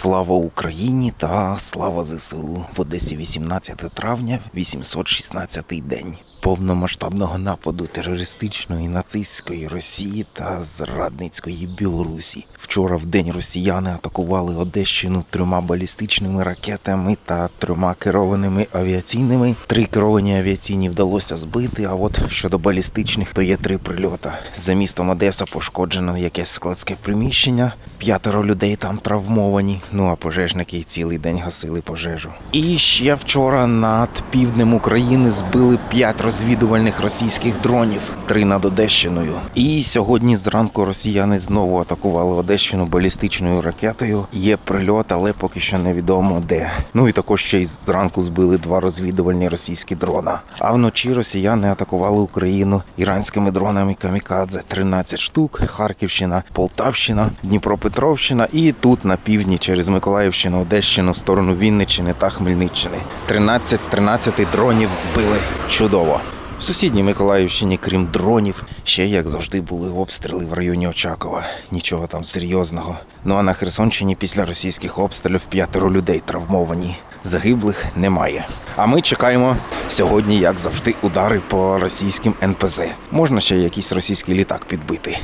Слава Україні та слава ЗСУ. В Одесі 18 травня, 816 день повномасштабного нападу терористичної нацистської Росії та зрадницької Білорусі. Вчора в день росіяни атакували Одещину трьома балістичними ракетами та трьома керованими авіаційними. Три керовані авіаційні вдалося збити. А от щодо балістичних, то є три прильота. За містом Одеса пошкоджено якесь складське приміщення. П'ятеро людей там травмовані. Ну а пожежники цілий день гасили пожежу. І ще вчора над півднем України збили п'ять розвідувальних російських дронів, три над Одещиною. І сьогодні зранку росіяни знову атакували Одещину балістичною ракетою. Є прильот, але поки що невідомо де. Ну і також ще й зранку збили два розвідувальні російські дрона. А вночі росіяни атакували Україну іранськими дронами камікадзе 13 штук, Харківщина, Полтавщина, Дніпропетровщина і тут на півдні через Миколаївщину, Одещину в сторону Вінниччини та Хмельниччини. 13 з 13 дронів збили. Чудово. В сусідній Миколаївщині, крім дронів, ще як завжди були обстріли в районі Очакова. Нічого там серйозного. Ну а на Херсонщині після російських обстрілів п'ятеро людей травмовані. Загиблих немає. А ми чекаємо сьогодні, як завжди, удари по російським НПЗ. Можна ще якийсь російський літак підбити.